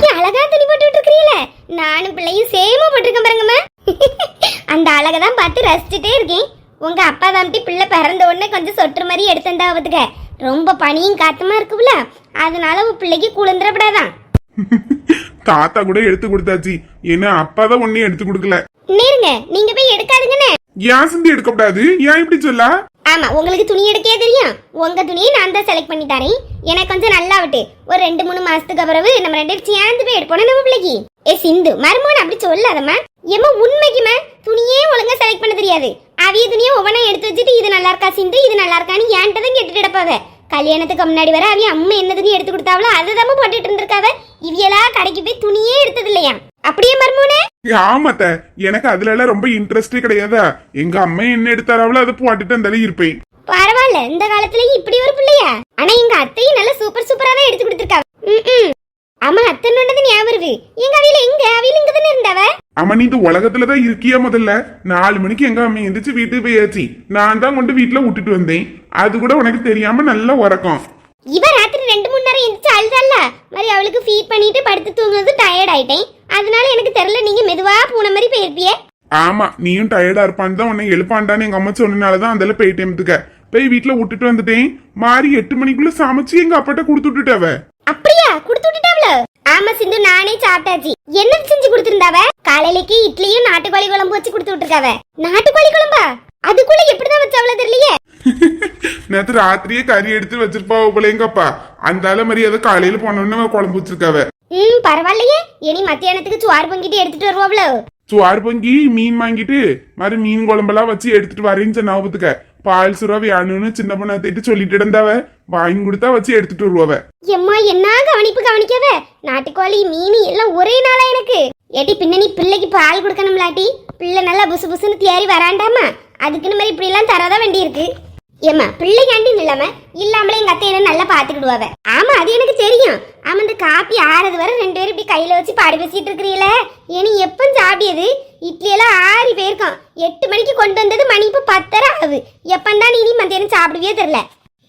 இன்னைக்கு அழகா துணி போட்டு நானும் பிள்ளையும் சேமா போட்டிருக்கேன் பாருங்கம்மா அந்த அழகை தான் பார்த்து ரசிச்சுட்டே இருக்கேன். உங்க அப்பா தாம்பி பிள்ளை பிறந்த உடனே கொஞ்சம் சொட்டுற மாதிரி எடுத்தந்தாவதுக்க ரொம்ப பனியும் காத்துமா இருக்குல்ல அதனால உன் பிள்ளைக்கு குளிர்ந்துடப்படாதான். தாத்தா கூட எடுத்து கொடுத்தாச்சு. ஏன்னா அப்பா தான் ஒன்னையும் எடுத்து கொடுக்கல. நேருங்க நீங்க போய் எடுக்காதுங்கண்ணே. ஏன் சிந்தி எடுக்கப்படாது ஏன் இப்படி சொல்ல? ஆமாம் உங்களுக்கு துணி எடுக்கவே தெரியும். உங்கள் துணியை நான் தான் செலக்ட் பண்ணி தரேன். எனக்கு கொஞ்சம் நல்லா விட்டு ஒரு ரெண்டு மூணு மாதத்துக்கு பிறகு நம்ம ரெண்டு பேரும் சேர்ந்து போய் எடுப்போம். நம்ம பிள்ளைக்கு. ஏ சிந்து மருமோன் அப்படி சொல்லாதம்மா ஏமா உண்மைக்குமே துணியே ஒழுங்கா செலக்ட் பண்ண தெரியாது. அவிய துணியை ஒவ்வொன்றா எடுத்து வச்சுட்டு இது நல்லா இருக்கா சிந்து? இது நல்லா இருக்கான்னு என்கிட்ட தான் கேட்டுட்டு எடுப்பாவே கல்யாணத்துக்கு முன்னாடி வர அவிய அம்மா என்ன துணி எடுத்து கொடுத்தாவளோ அதை தான் போட்டுட்டு இருந்திருக்காவ. இவியலா கடைக்கு போய் துணியே எடுத்தது இல்லையா? அப்படியே மருமோனே? ஆமாத்த. எனக்கு அதுல எல்லாம் ரொம்ப இன்ட்ரெஸ்டே கிடையாதா? எங்க அம்மா என்ன எடுத்தாராவளோ அதை போட்டுட்டு இருந்தாலே இருப்பேன். பரவாயில்ல இந்த காலத்துலயும் இப்படி ஒரு பிள்ளையா? ஆனா எங்க அத்தையும் நல்ல சூப்பர் சூப்பரா தான் எடுத்து கொடுத்துருக்கா ம் ஆமா அத்தை நொண்டது ஞாபகம் எங்க அவையில எங்க அவையில இங்க தானே இருந்தவ? அம்மா நீ இந்த உலகத்துலதான் இருக்கியா முதல்ல? நாலு மணிக்கு எங்க அம்மா எந்திரிச்சு வீட்டுக்கு போயாச்சு. நான் தான் கொண்டு வீட்டுல விட்டுட்டு வந்தேன். அது கூட உனக்கு தெரியாம நல்லா உறக்கம். இவ ராத்திரி ரெண்டு மூணு எந்திரிச்சு அழுதால மாதிரி அவளுக்கு ஃபீட் பண்ணிட்டு படுத்து தூங்குறது டயர்ட் ஆயிட்டேன். அதனால எனக்கு தெரியல நீங்க மெதுவா பூனை மாதிரி போயிருப்பியே. ஆமா நீயும் டயர்டா இருப்பான்னு தான் உன்னை எழுப்பாண்டான்னு எங்க அம்மா சொன்னனாலதான் அதில் போயிட்டேன் போய் வீட்டுல விட்டுட்டு வந்துட்டேன். மாறி எட்டு மணிக்குள்ள சமைச்சு எங்க அப்பாட்ட கொடுத்து விட்டுட்டாவ. அப்படியா? கொடுத்து விட்டுட்டாவள? ஆமா சிந்து நானே சாப்பிட்டாச்சு. என்ன செஞ்சு கொடுத்திருந்தாவ? காலையிலக்கு இட்லியும் நாட்டுக்கோழி குழம்பு வச்சு கொடுத்து விட்டுருக்காவ. நாட்டுக்கோழி குழம்பா? அதுக்குள்ள எப்படிதான் வச்சாவள தெரியலையே? நேத்து ராத்திரியே கறி எடுத்து வச்சிருப்பாவ போல எங்க அப்பா அந்த ஆள மாதிரி அதை காலையில போனோன்னு குழம்பு வச்சிருக்காவ. ம் பரவாயில்லையே. இனி மத்தியானத்துக்கு சுவார் பொங்கிட்டு எடுத்துட்டு வருவாப்ல சுவார் பொங்கி மீன் வாங்கிட்டு மாதிரி மீன் குழம்பெல்லாம் வச்சு எடுத்துட்டு வரேன்னு ஞாபகத்துக்க பால் சுறா வேணும்னு சின்ன பொண்ணை தேட்டு சொல்லிட்டு இருந்தாவ. வாங்கி கொடுத்தா வச்சு எடுத்துட்டு வருவாவ. எம்மா என்ன கவனிப்பு கவனிக்கவ? நாட்டுக்கோழி மீன் எல்லாம் ஒரே நாளா எனக்கு. ஏட்டி பின்ன நீ பிள்ளைக்கு பால் கொடுக்கணும்லாட்டி. பிள்ளை நல்லா புசு புசுன்னு தேறி வராண்டாமா? அதுக்குன்னு மாதிரி இப்படிலாம் எல்லாம் வேண்டி இருக்கு ஏம்மா பிள்ளைக்காண்டி இல்லாம இல்லாமலே எங்க அத்தை என்ன நல்லா பாத்துக்கிடுவாவ ஆமா அது எனக்கு தெரியும். ஆமா இந்த காப்பி ஆறது வரை ரெண்டு பேரும் இப்படி கையில வச்சு பாடி பேசிட்டு இருக்கிறீல. இனி எப்போ சாப்பிடியது இட்லி எல்லாம் ஆறி போயிருக்கோம். எட்டு மணிக்கு கொண்டு வந்தது மணி இப்போ பத்தரை ஆகுது. எப்பந்தான் இனி மத்தியானம் சாப்பிடவே தெரியல.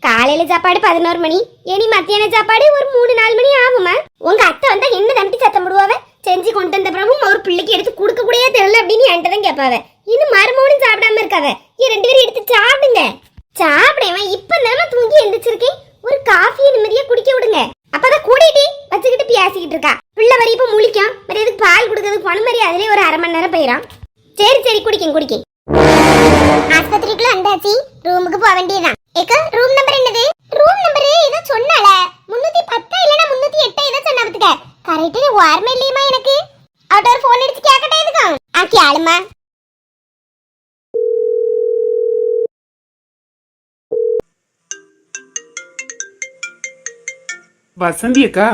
காலையில சாப்பாடு பதினோரு மணி. இனி மத்தியான சாப்பாடு ஒரு மூணு நாலு மணி ஆகுமா? உங்க அத்தை வந்தா என்ன தம்பி சத்தம் போடுவாவ? செஞ்சு கொண்டு வந்த பிறகும் ஒரு பிள்ளைக்கு எடுத்து கொடுக்க கூடயே தெரியல அப்படின்னு என்கிட்ட தான் கேட்பாவ. இன்னும் மறுமோடும் சாப்பிடாம இருக்காவ. ஏன் ரெண்டு பேரும் எடுத்து சாப்பிடுங்க. சாப்பிடவன் இப்ப தானே தூங்கி எந்திரிச்சிருக்கேன் ஒரு காஃபியை நிம்மதியா குடிக்க விடுங்க. அப்பதான் கூடிட்டு வச்சுக்கிட்டு பேசிக்கிட்டு இருக்கா. பிள்ளை வரை இப்ப முழிக்கும். வேற எதுக்கு பால் கொடுக்கறதுக்கு போன மாதிரி அதுலயே ஒரு அரை மணி நேரம் போயிடும் சரி சரி குடிக்கும் குடிக்கும். ஆஸ்பத்திரிக்குள்ள வந்தாச்சு. ரூமுக்கு போக வேண்டியதுதான். ஏக்கா ரூம் நம்பர் என்னது? ரூம் நம்பர் ஏதோ சொன்னால. முன்னூத்தி பத்தா இல்லனா முன்னூத்தி எட்டா ஏதோ சொன்னா கரெக்ட் ஓர்மை இல்லையுமா எனக்கு. அவட்ட ஒரு போன் அடிச்சு கேக்கட்டே எதுக்கும் ஆ கேளுமா வசந்தி அக்கா.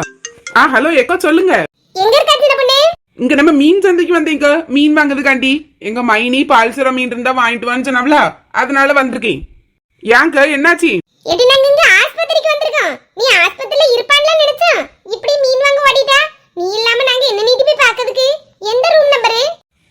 ஆ ஹலோ எக்கா சொல்லுங்க. எங்க இருக்கா சின்ன பொண்ணு? இங்க நம்ம மீன் சந்தைக்கு வந்தீங்க மீன் வாங்குறதுக்காண்டி. எங்க மைனி பால்சுர மீன் இருந்தா வாங்கிட்டு வான்னு சொன்னாவல அதனால வந்திருக்கேன். ஏங்க என்னாச்சு? எடி நாங்க இங்க ஆஸ்பத்திரிக்கு வந்திருக்கோம். நீ ஆஸ்பத்திரியில இருப்பான்ல நினைச்சோம் இப்படி மீன் வாங்க ஓடிட்டா? நீ இல்லாம நாங்க என்ன நீட்டி போய் பார்க்கிறதுக்கு? எந்த ரூம் நம்பரு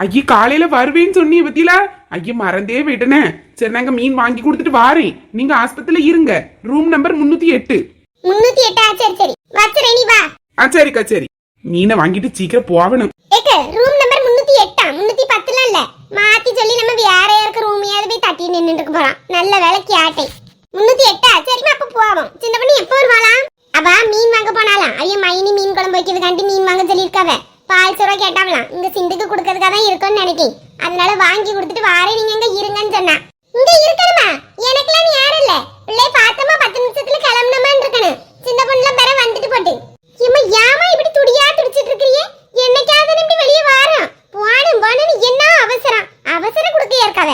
ஐயா காலையில வருவேன்னு சொன்னி பத்தியில ஐயா மறந்தே போயிட்டனே. சரி நாங்க மீன் வாங்கி கொடுத்துட்டு வாரேன். நீங்க ஆஸ்பத்திரியில இருங்க. ரூம் நம்பர் முன்னூத்தி எட்டு. முன்னூத்தி எட்டா? சரி சரி. வச்சுறேன் நீ வா. ஆ சரிக்கா சரி. மீனை வாங்கிட்டு சீக்கிரம் போகணும் ஏக்க ரூம் நம்பர் முன்னூத்தி எட்டா? முன்னூத்தி பத்துலாம் இல்ல. மாத்தி சொல்லி நம்ம வேற யாருக்கு ரூமையாவது போய் தட்டி நின்னுட்டு போறோம். நல்ல வேலை கேட்டேன். முன்னூத்தி எட்டா? சரிம்மா அப்ப போவோம். சின்ன பண்ணி எப்போ வருவாளாம்? அவ மீன் வாங்க போனாலாம் ஐயோ மைனி மீன் குழம்பு வைக்கிறதுக்காண்டி மீன் வாங்க சொல்லியிருக்காவ. பால் சோறா கேட்டாவலாம் இங்க சிந்துக்கு கொடுக்கறதுக்காக தான் இருக்கும்னு நினைக்கேன் அதனால வாங்கி கொடுத்துட்டு வாரே நீங்க இங்க இருங்கன்னு சொன்னா. இங்க இருக்கணுமா? எனக்குலாம் யாரும் இல்ல பிள்ளை பார்த்தோமா பத்து நிமிஷத்துல கிளம்பணுமான்னு இருக்கணும் சின்ன பொண்ணுலாம் பெற வந்துட்டு போட்டு இம்மா ஏமா இப்படி துடியா துடிச்சிட்டு இருக்கிறியே என்னைக்காவது இப்படி வெளியே வாரோம் போனும் போனு என்ன அவசரம் அவசரம் கொடுக்க இருக்காத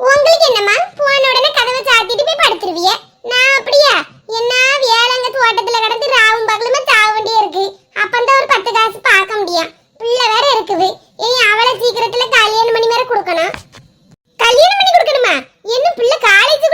உங்களுக்கு என்னம்மா போன உடனே கதவை சாத்திட்டு போய் படுத்துருவிய நான் அப்படியா என்ன வேலைங்க தோட்டத்துல கிடந்து ராவும் பகலுமா சாக வேண்டிய இருக்கு அப்பந்தான் ஒரு பத்து காசு பார்க்க முடியும் பிள்ளை வேற இருக்குது ஏன் அவளை சீக்கிரத்துல கல்யாணம் பண்ணி வேற கொடுக்கணும் கல்யாணம் பண்ணி கொடுக்கணுமா என்ன பிள்ளை காலேஜ்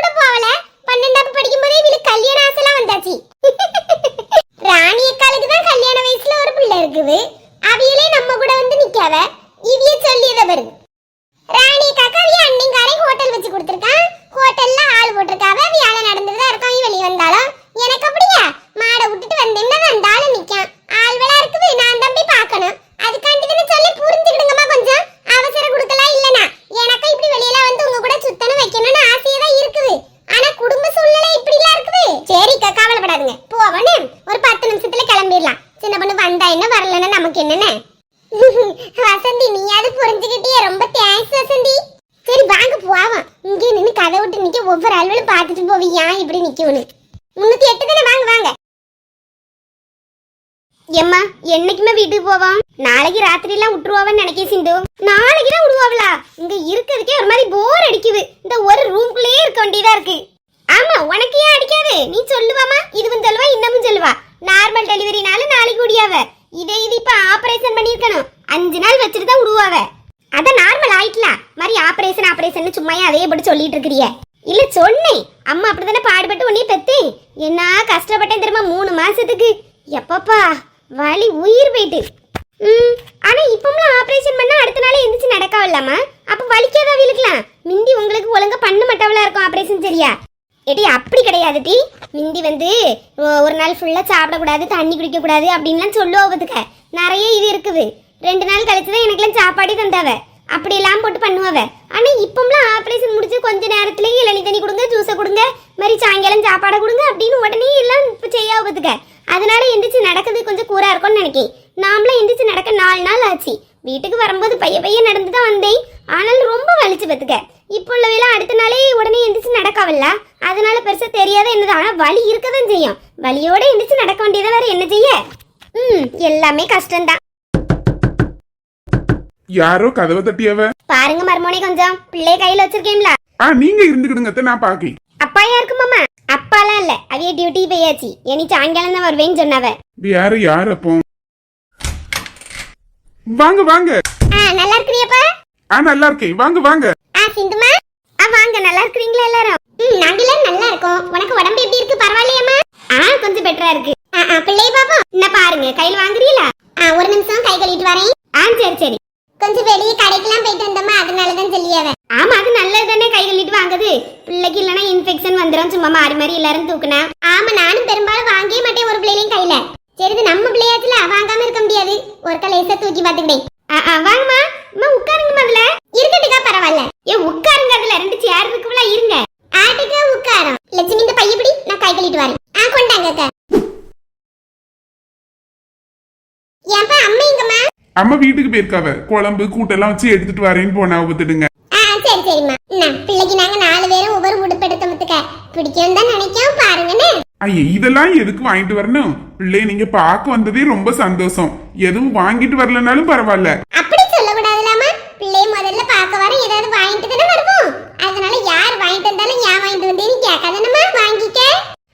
முன்னூத்தி எட்டு தானே வாங்க வாங்க எம்மா என்னைக்குமே வீட்டுக்கு போவான் நாளைக்கு ராத்திரி எல்லாம் விட்டுருவாவன்னு நினைக்க சிந்து? நாளைக்கு தான் விடுவாங்களா இங்க இருக்கிறதுக்கே ஒரு மாதிரி போர் அடிக்குது. இந்த ஒரு ரூம்குள்ளேயே இருக்க வேண்டியதா இருக்கு. ஆமா உனக்கு ஏன் அடிக்காது? நீ சொல்லுவாமா இதுவும் சொல்லுவா இன்னமும் சொல்லுவா. நார்மல் டெலிவரினால நாளைக்கு முடியாவ இதே இது இப்ப ஆபரேஷன் பண்ணிருக்கணும் அஞ்சு நாள் வச்சுட்டு தான் விடுவாவ. அத நார்மல் ஆயிட்டலாம். மாதிரி ஆபரேஷன் ஆபரேஷன் சும்மா அதே படி சொல்லிட்டு இருக்கிறிய? இல்ல சொன்னேன். அம்மா அப்படிதானே பாடுபட்டு உன்னைய பெத்தேன். என்ன கஷ்டப்பட்டேன் தெரியுமா? மூணு மாசத்துக்கு. எப்பப்பா? வலி உயிர் போயிட்டு. ம் ஆனால் இப்போம்லாம் ஆப்ரேஷன் பண்ணால் அடுத்த நாளே எந்திரிச்சு நடக்காவில்லாமா அப்போ வலிக்காத விழுக்கலாம்? மிந்தி உங்களுக்கு ஒழுங்கா பண்ண மாட்டவளா இருக்கும் ஆப்ரேஷன் சரியா? ஏட்டி அப்படி கிடையாது டி. மிந்தி வந்து ஒரு நாள் ஃபுல்லாக சாப்பிடக்கூடாது தண்ணி குடிக்கக்கூடாது அப்படின்லாம் சொல்லுவோத்துக்க நிறைய இது இருக்குது. ரெண்டு நாள் கழிச்சு தான் எனக்குலாம் சாப்பாடே தந்தாவ. அப்படியெல்லாம் போட்டு பண்ணுவாவ. ஆனால் இப்போம்லாம் ஆப்ரேஷன் முடிச்சு கொஞ்ச நேரத்துலேயே இளநி தண்ணி கொடுங்க ஜூஸை கொடுங்க மாதிரி சாயங்காலம் சாப்பாடை கொடுங்க அப்படின்னு உடனே எல்லாம் இப்போ செய்ய அதனால எந்திரிச்சு நடக்கிறது கொஞ்சம் கூரா இருக்கும்னு நினைக்கேன். நாமளும் எந்திரிச்சு நடக்க நாலு நாள் ஆச்சு. வீட்டுக்கு வரும்போது பைய பைய நடந்து தான் வந்தேன். ஆனாலும் ரொம்ப வலிச்சு பத்துக்க இப்போ உள்ளவையெல்லாம் அடுத்த நாளே உடனே எந்திரிச்சு நடக்காவல்ல. அதனால பெருசா தெரியாத என்னது. ஆனா வலி இருக்கதான் செய்யும். வலியோட எந்திரிச்சு நடக்க வேண்டியதை வேற என்ன செய்ய? ம் எல்லாமே கஷ்டம்தான். யாரோ கதவை தட்டியவ? பாருங்க மர்மோனே கொஞ்சம். பிள்ளைய கையில வச்சிருக்கேன்ல. ஆ நீங்க இருந்துக்கிடுங்க நான் பாக்கேன் அப்பா யாருக்கு மாமா? அப்பாலாம் இல்ல. அவைய டியூட்டி போயாச்சு. இனி சாயங்காலம் தான் வருவேன்னு சொன்னவ. வேற யார்? அப்போ? வாங்க வாங்க. ஆ நல்லா இருக்கிறியப்பா? ஆ நல்லா இருக்கேன். வாங்க வாங்க. ஆ சிந்துமா? ஆ வாங்க. நல்லா இருக்கிறீங்களா எல்லாரும்? ம் நாங்க நல்லா இருக்கோம். உனக்கு உடம்பு எப்படி இருக்கு? பரவாயில்லையாம்மா? ஆ கொஞ்சம் பெட்டரா இருக்கு. ஆ ஆ பிள்ளைய பாப்போம். என்ன பாருங்க. கையில வாங்குறீங்களா? ஆ ஒரு நிமிஷம் கை கழுவிட்டு வரேன். ஆ சரி சரி. கொஞ்சம் வெளியே கடைக்கெல்லாம் போயிட்டு வந்தோமா அதனால தான் சொல்லியாவ. ஆமா அது நல்லது தானே கை கழுவிட்டு வாங்குது இன்ஃபெக்ஷன் வந்துடும் சும்மா மாறி மாறி எல்லாரும் தூக்குனா. ஆமா நானும் பெரும்பாலும் வாங்கவே மாட்டேன் ஒரு பிள்ளையிலையும் கையில. சரி நம்ம பிள்ளையாச்சுல வாங்காம இருக்க முடியாது. ஒரு கலேச தூக்கி பாத்துக்கிட்டேன் வாங்கம்மா. அம்மா உட்காருங்க முதல்ல இருக்கட்டுக்கா பரவாயில்ல. ஏ உட்காருங்க அதுல. ரெண்டு சேர் இருக்குல்ல இருங்க. ஆட்டுக்கா உட்காரம். லட்சுமி இந்த பையப்படி நான் கை கழிட்டு வரேன். ஆ கொண்டாங்க அக்கா. ஏன்பா அம்மா எங்கம்மா? அம்மா வீட்டுக்கு போயிருக்காவ. குழம்பு கூட்டெல்லாம் வச்சு எடுத்துட்டு வரேன்னு போனா ஒத்துடுங்க சரி சரிம்மா. என்ன பிள்ளைக்கு நாங்க நாலு பேரும் ஒவ்வொரு உடுப்பெடுத்த முத்துக்க. பிடிக்கும் தான் நினைக்கோம் பாருங்கன்னு ஐயா இதெல்லாம் எதுக்கு வாங்கிட்டு வரணும்? பிள்ளைய நீங்க பார்க்க வந்ததே ரொம்ப சந்தோஷம். எதுவும் வாங்கிட்டு வரலனாலும் பரவாயில்ல. அப்படி சொல்லக்கூடாதுலாமா பிள்ளைய முதல்ல பார்க்க வர ஏதாவது வாங்கிட்டு தானே வருவோம். அதனால யார் வாங்கிட்டு வந்தாலும் ஏன் வாங்கிட்டு வந்தேன்னு கேட்காதனமா வாங்கிக்க.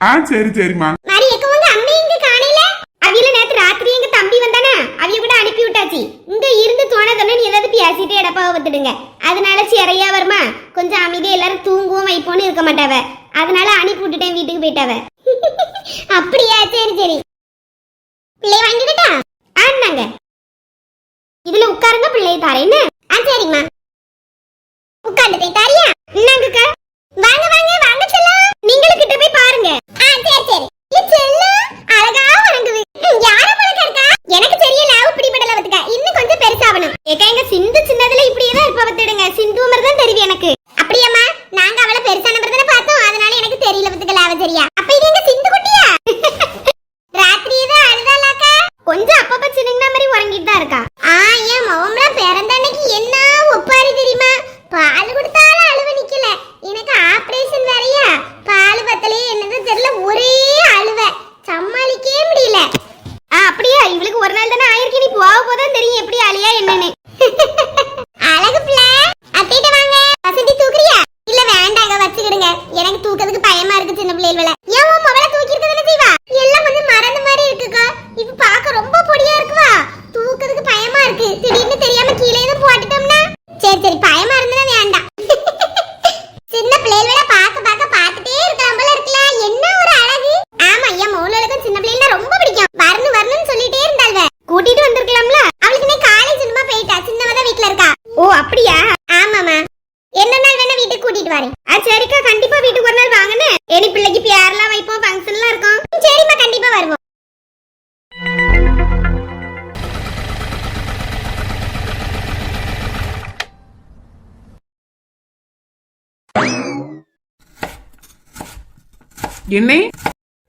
ஆ சரி சரிம்மா. மாரி எக்க உங்க அம்மா இங்க காணையில அவியில நேத்து ராத்திரி எங்க தம்பி வந்தானா? அவிய கூட அனுப்பி விட்டாச்சு. இங்க இருந்து தோணதொன்னு ஏதாவது பேசிட்டே எடப்பா வந்துடுங்க அதனால சிறையா வருமா கொஞ்சம் அமைதியா எல்லாரும் தூங்குவோம் வைப்போன்னு இருக்க மாட்டாவ. அதனால அனுப்பி விட்டுட்டேன் வீட்டுக்கு போயிட்டாவ. அப்படியா? சரி சரி. பிள்ளை வாங்கிக்கிட்டா? ஆனாங்க இதுல உட்காருங்க பிள்ளைய தாரேன்னு ஆ சரிங்கம்மா. உட்கார்ந்து போய் தாரியா? இன்னாங்கக்கா வாங்க வாங்க வாங்க செல்லம் நீங்களும் கிட்ட போய் பாருங்க ஆ சரி சரி இல்ல செல்லம் அழகா வணங்குது ம், யார பழக்கம் இருக்கா எனக்கு தெரியல அவ பிடிபடல வத்துக்க இன்னும் கொஞ்சம் பெருசாவணும் ஏக்கா எங்க சிந்து சின்னதுல இப்படியே தான் இருப்ப வத்துடுங்க சிந்து மாதிரி தான் தெரியும் எனக்கு அப்படியாம்மா நாங்க அவளை பெருசான மாதிரி தானே பார்த்தோம் அதனால எனக்கு தெரியல வத்துக்கல அவ சரியா அப்ப இது எங்க சிந்து குட்டியா ராத்திரி தான் அழுதாலாக்கா கொஞ்சம் அப்பப்ப சின்ன மாதிரி உறங்கிட்டு தான் இருக்கா ஆ ஏன் மவம்லாம் பிறந்த அன்னைக்கு என்ன ஒப்பாரி தெரியுமா பால் கொடுத்தாலும் அழுவ நிக்கல எனக்கு ஆபரேஷன் வேறயா பால் பத்தலையே என்னது தெரியல ஒரே அழுவ சமாளிக்கவே முடியல ஆ அப்படியா இவளுக்கு ஒரு நாள் தானே ஆயிருக்கு நீ போக போதான் தெரியும் எப்படி அழியா என்னன்னு அழகு பிள்ளை அத்தைட்ட வாங்க வசதி தூக்குறியா இல்ல வேண்டாங்க வச்சுக்கிடுங்க எனக்கு தூக்கிறதுக்கு பயமா இருக்கு சின்ன பிள்ளைகள ஏன் உன் மவளை தூக்கி தானே செய்வா எல்லாம் கொஞ்சம் மறந்த மாதிரி இருக்குக்கா இப்ப பார்க்க ரொம்ப பொடியா இருக்குவா தூக்கிறதுக்கு பயமா இருக்கு திடீர்னு தெரியாம கீழே எதுவும் போட்டுட்டோம்னா சரி சரி பயமா இருந்தா வேண்டாம் சின்ன பிள்ளைகள பார்க்க பார்க்க பார்த்துட்டே இருக்கலாம் போல இருக்குல்ல என்ன ஒரு அழகு ஆமா ஐயா மௌலவுக்கும் சின்ன பிள்ளைகள ரொம்ப பிடிக்கும் வரணும் வரணும்னு சொல்லிட்டே இருந்தாள்வ கூட்டிட்டு வந்திருக்கலாம்ல அவளுக்கு இன்னைக்கு காலேஜ் சும்மா போயிட்டா சின்னவ தான் வீட்ல இருக்கா ஓ அப்படியா ஆமாமா என்ன நாள் வேணா வீட்டுக்கு கூட்டிட்டு வரேன் ஆ சரிக்கா கண்டிப்பா வீட்டுக்கு ஒரு நாள் வாங்கன்னு எனி பிள்ளைக்கு பேர்லாம் வைப்போம் ஃபங்க்ஷன்லாம் இருக்கும் ம், சரிம்மா கண்டிப்பா வருவோம் என்ன?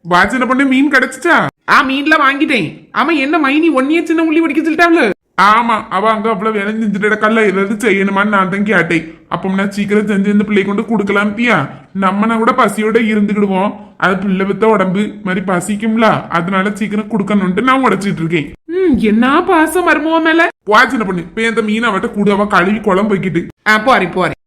வாசனை பண்ண மீன் கிடைச்சிச்சா ஆ மீன்ல வாங்கிட்டேன். ஆமா என்ன மைனி ஒன்னிய சின்ன உள்ளி வடிக்க சொல்லிட்டாங்க ஆமா அவ அங்க அவ்வளவு வேலை செஞ்சுட்டு இடக்கல்ல ஏதாவது செய்யணுமான்னு நான் தான் கேட்டேன். அப்ப நான் சீக்கிரம் செஞ்சு இந்த பிள்ளை கொண்டு கொடுக்கலாம் தியா நம்மனா கூட பசியோட இருந்துக்கிடுவோம். அது பிள்ளை வித்த உடம்பு மாதிரி பசிக்கும்ல. அதனால சீக்கிரம் கொடுக்கணும்ட்டு நான் உடைச்சிட்டு இருக்கேன். ம் என்ன பாசம் மருமவ மேல? வாச்சின பண்ணு. இப்ப இந்த மீன் அவட்ட கூட அவ கழுவி குழம்பு வைக்கிட்டு. ஆ போறேன் போறேன்.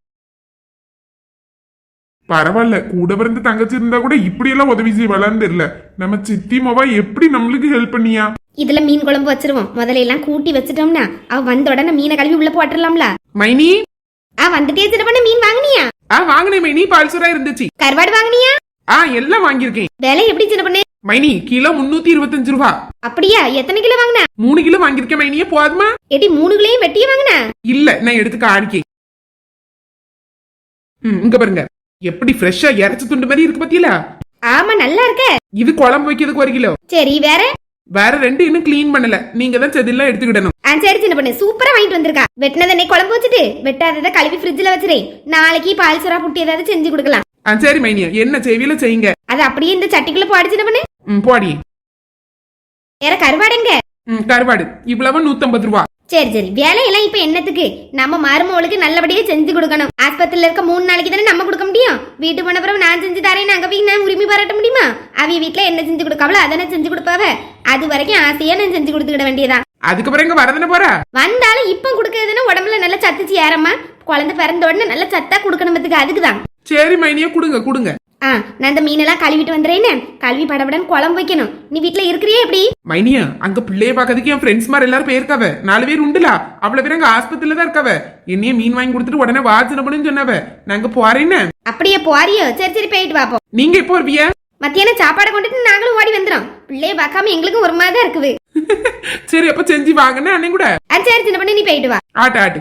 பரவாயில்ல கூட பிறந்த தங்கச்சி இருந்தா கூட இப்படி எல்லாம் உதவி செய்வாளான்னு தெரியல நம்ம சித்தி மொபா எப்படி நம்மளுக்கு ஹெல்ப் பண்ணியா? இதுல மீன் குழம்பு வச்சிருவோம். முதல்ல எல்லாம் கூட்டி வச்சிட்டோம்னா அவ வந்த உடனே மீனை கழுவி உள்ள போட்டுடலாம்ல மைனி? ஆ வந்துட்டே சின்ன பண்ண மீன் வாங்குனியா? ஆ வாங்கினேன் மைனி பால்சுரா இருந்துச்சு. கருவாடு வாங்குனியா? ஆ எல்லாம் வாங்கியிருக்கேன். விலை எப்படி சின்ன பண்ணு மைனி கிலோ முன்னூத்தி இருபத்தஞ்சு ரூபா. அப்படியா? எத்தனை கிலோ வாங்கின? மூணு கிலோ வாங்கியிருக்கேன் மைனியே போதுமா? எடி மூணு கிலோயும் வெட்டியே வாங்கின? இல்ல நான் எடுத்து காணிக்கேன். ம் இங்க பாருங்க. எப்படி ஃப்ரெஷ்ஷா இறைச்சி துண்டு மாதிரி இருக்கு பாத்தீங்களா? ஆமா நல்லா இருக்க. இது குழம்பு வைக்கிறதுக்கு ஒரு கிலோ. சரி வேற? வேற ரெண்டு இன்னும் க்ளீன் பண்ணல. நீங்க தான் செதிலாம் எடுத்துக்கிடணும். ஆ சரி சின்ன பண்ணு. சூப்பரா வாங்கிட்டு வந்திருக்கா. வெட்டினதை குழம்பு வச்சுட்டு வெட்டாததை கழுவி ஃப்ரிட்ஜ்ல வச்சிரேன் நாளைக்கு பால் சுறா புட்டி ஏதாவது செஞ்சு கொடுக்கலாம். ஆ சரி மைனியா. என்ன செய்வியில செய்யுங்க. அது அப்படியே இந்த சட்டிக்குள்ள போடு சின்ன பண்ணு. ம் போடி. வேற கருவாடுங்க ம் கருவாடு. இவ்வளவு நூத்தம்பது ரூபா. சரி சரி. வேலையெல்லாம் இப்ப என்னத்துக்கு? நம்ம மருமவளுக்கு நல்லபடியா செஞ்சு கொடுக்கணும். ஆஸ்பத்திரியில இருக்க மூணு நாளைக்கு தானே நம்ம கொடுக்க முடியும்? வீட்டு போன பிறகு நான் செஞ்சு தரேன் அங்க போய் நான் உரிமை பாராட்ட முடியுமா? அவிய வீட்டுல என்ன செஞ்சு கொடுக்காவளோ அதனை செஞ்சு கொடுப்பாவ. அது வரைக்கும் ஆசையா நான் செஞ்சு கொடுத்துக்கிட வேண்டியதான் அதுக்கப்புறம் இங்க வரதானே போறா? வந்தாலும் இப்ப கொடுக்கறதுன்னா உடம்புல நல்லா சத்துச்சு ஏறம்மா. குழந்தை பிறந்த உடனே நல்லா சத்தா கொடுக்கணும் பத்துக்கு அதுக்குதான். சரி மைனியா கொடுங்க கொடுங்க. ஆ நான் இந்த மீனெல்லாம் கழுவிட்டு வந்துறேன்னு கழுவி படபடன்னு குழம்பு வைக்கணும். நீ வீட்டுல இருக்கிறியே எப்படி? மைனியா அங்க பிள்ளைய பாக்கிறதுக்கு என் ஃப்ரெண்ட்ஸ் மாதிரி எல்லாரும் போயிருக்காவ. நாலு பேர் உண்டுலா. அவ்வளவு பேர் அங்க ஆஸ்பத்திரியில தான் இருக்காவ. என்னைய மீன் வாங்கி கொடுத்துட்டு உடனே வாசனை பண்ணுன்னு சொன்னவ. நாங்க போறேன்னு. அப்படியே போறியோ? சரி சரி போயிட்டு பாப்போம் நீங்க எப்போ வருவிய மத்தியானம் சாப்பாடு கொண்டுட்டு நாங்களும் ஓடி வந்துடும் பிள்ளைய பார்க்காம எங்களுக்கும் ஒரு மாதிரி தான் இருக்குது. சரி அப்ப செஞ்சு வாங்கன்னு அன்னைக்கு கூட. ஆ சரி சின்ன பண்ணி நீ போயிட்டு வா. ஆட்டு ஆட்டு.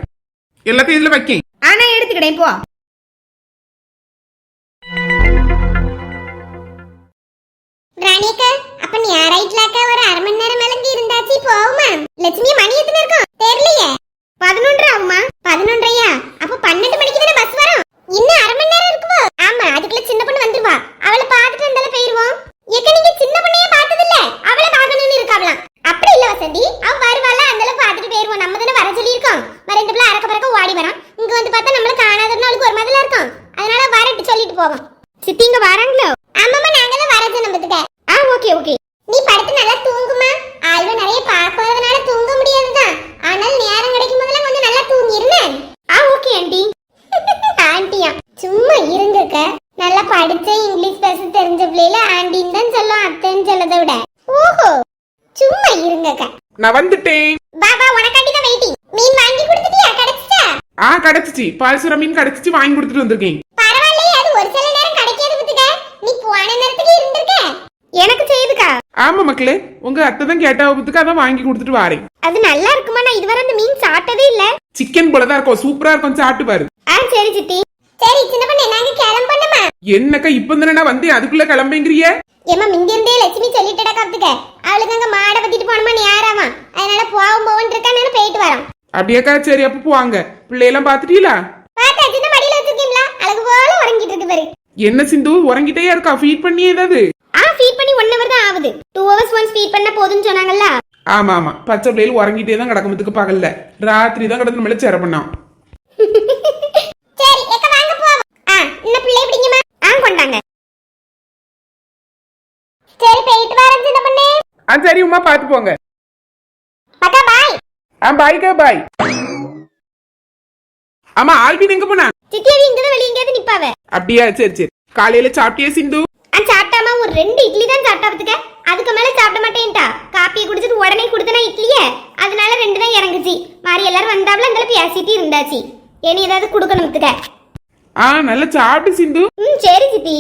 எல்லாத்தையும் இதுல வைக்கேன். ஆ நான் எடுத்துக்கிட்டேன் போ. லட்சுமி மணி எத்தனை இருக்கும்? தெரியலையே. பதினொன்று ஆகுமா பதினொன்றையா? அப்ப பன்னெண்டு மணிக்கு தானே பஸ் வரும்? இன்னும் அரை மணி நேரம் இருக்குமோ ஆமா அதுக்குள்ள சின்ன பொண்ணு வந்துருவா. அவளை பார்த்துட்டு இருந்தாலும் போயிருவோம். ஏக்க நீங்க சின்ன பொண்ணையே பார்த்தது இல்ல அவளை பார்க்கணும்னு இருக்காவலாம் அப்படி இல்ல வசந்தி. அவ வருவாள? அந்தால பார்த்துட்டு போயிருவோம். நம்ம தானே வர சொல்லியிருக்கோம். வர இந்த பிள்ளை அறக்க பறக்க ஓடி வரோம். இங்க வந்து பார்த்தா நம்மள காணாதன்னு அவளுக்கு ஒரு மாதிரில இருக்கும். அதனால வரட்டு சொல்லிட்டு போவோம். சித்தி இங்க வராங்களோ? ஆமாமா நாங்களும் வர சொன்னதுக்கு ஆ ஓகே ஓகே நீ படுத்து நல்லா தூங்குமா ஆழ்வ நிறைய பார்க்கறதுனால தூங்க முடியாதுதான் ஆனால் நேரம் கிடைக்கும் போதெல்லாம் கொஞ்சம் நல்லா தூங்கிருந்தேன் ஆ ஓகே ஆண்டி ஆண்டியா சும்மா இருங்கக்க நல்லா படிச்ச இங்கிலீஷ் பேச தெரிஞ்ச பிள்ளைல ஆண்டின்னு தான் சொல்லும் அத்தைன்னு சொல்லதை விட ஓஹோ சும்மா இருங்கக்க நான் வந்துட்டேன் பாபா உனக்காண்டி தான் வெயிட்டிங் மீன் வாங்கி கொடுத்துட்டியா கிடைச்சிட்டா ஆ கிடைச்சிச்சு. பால்சுரா மீன் கிடைச்சிச்சு வாங்கி கொடுத்துட்டு வந்திருக்கேன். நீ எனக்கு செய்யுதுக்கா ஆமா மக்களே உங்க அத்தை தான் கேட்டா பத்துக்கு அதான் வாங்கி கொடுத்துட்டு வாரேன். அது நல்லா இருக்குமா? நான் இதுவரை அந்த மீன் சாப்பிட்டதே இல்ல. சிக்கன் போலதான் இருக்கும் சூப்பரா இருக்கும் சாப்பிட்டு பாரு ஆ சரி சித்தி. சரி சின்ன பண்ண நாங்க கிளம்பணுமா? என்னக்கா இப்ப தானே நான் வந்தேன் அதுக்குள்ள கிளம்புங்கிறிய ஏமா மிந்திருந்தே லட்சுமி சொல்லிட்டடா கத்துக்க அவளுக்கு அங்க மாடை பத்திட்டு போனோமா நேராமா அதனால போவும் போவோன்னு இருக்கா அப்படியாக்கா சரி அப்ப போவாங்க. பிள்ளையெல்லாம் பாத்துட்டீங்களா பார்த்தா சின்ன மடியில வச்சிருக்கீங்களா? அழகு போல உறங்கிட்டு இருக்கு பாரு. என்ன சிந்து? உறங்கிட்டே இருக்கா? ஃபீட் பண்ணி ஏதாவது ஆ ஃபீட் பண்ணி ஒன் ஹவர் தான் ஆகுது. ஹவர்ஸ் ஒன்ஸ் ஃபீட் பண்ண போதும்னு சொன்னாங்கல்ல? ஆமா ஆமா. பச்சை பிள்ளைகள் உறங்கிட்டே தான் கிடக்குமத்துக்கு பகல்ல. ராத்திரி தான் கிடந்து நம்மள சேர பண்ணோம். சரி எக்க வாங்க போவோம். ஆ இந்த பிள்ளை பிடிங்கம்மா. ஆ கொண்டாங்க. சரி போயிட்டு வரேன் சின்ன பண்ணே. ஆ சரி உமா பாத்து போங்க. ஆ பாய்க்கா பாய் ஆமா ஆல்பின் எங்க போனா? சித்தி அவி இங்க தான் வெளிய எங்கேயாவது நிப்பாவ? அப்படியா சரி சரி. காலையில சாப்பிட்டியா சிந்து? ஆ சாப்பிட்டாமா ஒரு ரெண்டு இட்லி தான் சாப்பிட்டா பத்துக்க அதுக்கு மேல சாப்பிட மாட்டேன்ட்டா. காப்பியை குடிச்சிட்டு உடனே கொடுத்தனா இட்லியே? அதனால ரெண்டு தான் இறங்குச்சு. மாதிரி எல்லாரும் வந்தாப்புல அந்த பேசிட்டு இருந்தாச்சு. இனி ஏதாவது கொடுக்கணும் பத்துக்க ஆ நல்லா சாப்பிட்டு சிந்து. ம் சரி சித்தி.